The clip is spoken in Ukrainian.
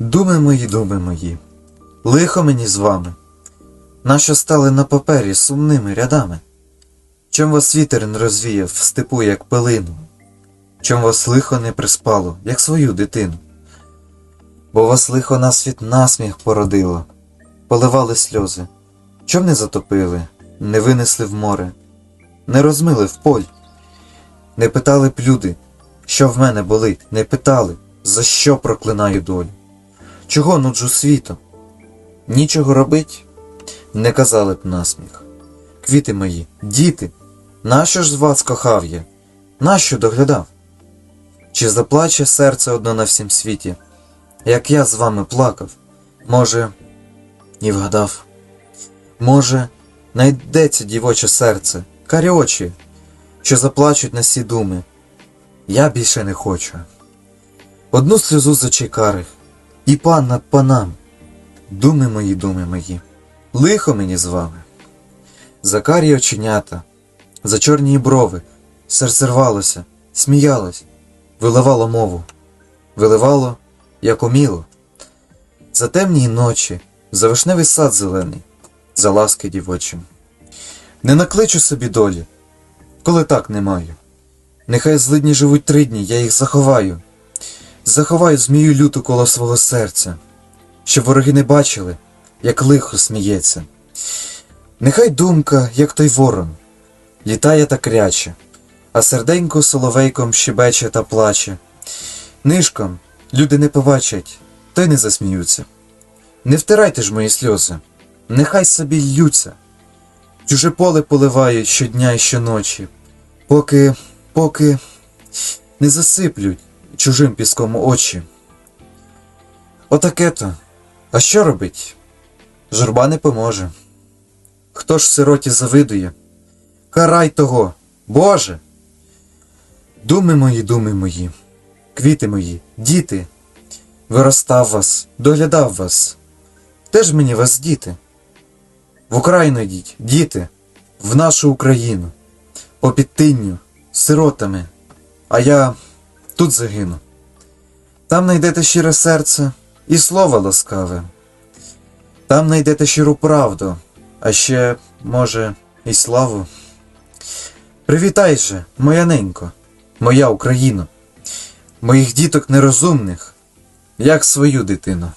Думи мої, думи мої, лихо мені з вами, нащо стали на папері сумними рядами? Чом вас вітер не розвіяв в степу, як пилину? Чом вас лихо не приспало, як свою дитину? Бо вас лихо на світ насміх породило, поливали сльози, чом не затопили, не винесли в море, не розмили в поль, не питали б люди, що в мене болить, не питали, за що проклинаю долю. Чого нуджу світу? Нічого робить? Не казали б насміх. Квіти мої, діти, нащо ж з вас кохав я? Нащо доглядав? Чи заплаче серце одно на всім світі, як я з вами плакав? Може, і вгадав. Може, найдеться дівоче серце, карі очі, що заплачуть на сі думи. Я більше не хочу. Одну сльозу з очей карих, і пан панам. Думи мої, думи мої, лихо мені з вами. За карі оченята, за чорні брови, серце рвалося, сміялось, виливало мову, виливало, як уміло. За темні ночі, за вишневий сад зелений, за ласки дівочим. Не накличу собі долі, коли так не маю. Нехай злидні живуть три дні, я їх заховаю. Заховаю змію люту коло свого серця, щоб вороги не бачили, як лихо сміється. Нехай думка, як той ворон, літає та кряче, а серденько соловейком щебече та плаче. Нишком люди не побачать, та й не засміються. Не втирайте ж мої сльози, нехай собі ллються. Чуже поле поливають щодня і щоночі, поки, поки не засиплють чужим піском очі. Отаке то. А що робить? Журба не поможе. Хто ж сироті завидує? Карай того, Боже! Думи мої, думи мої, квіти мої, діти, виростав вас, доглядав вас. Теж мені вас діти. В Україну йдіть, діти, в нашу Україну, по підтинню, сиротами, а я тут загину. Там найдете щире серце і слово ласкаве. Там найдете щиру правду, а ще, може, і славу. Привітай же, моя ненько, моя Україно, моїх діток нерозумних, як свою дитину.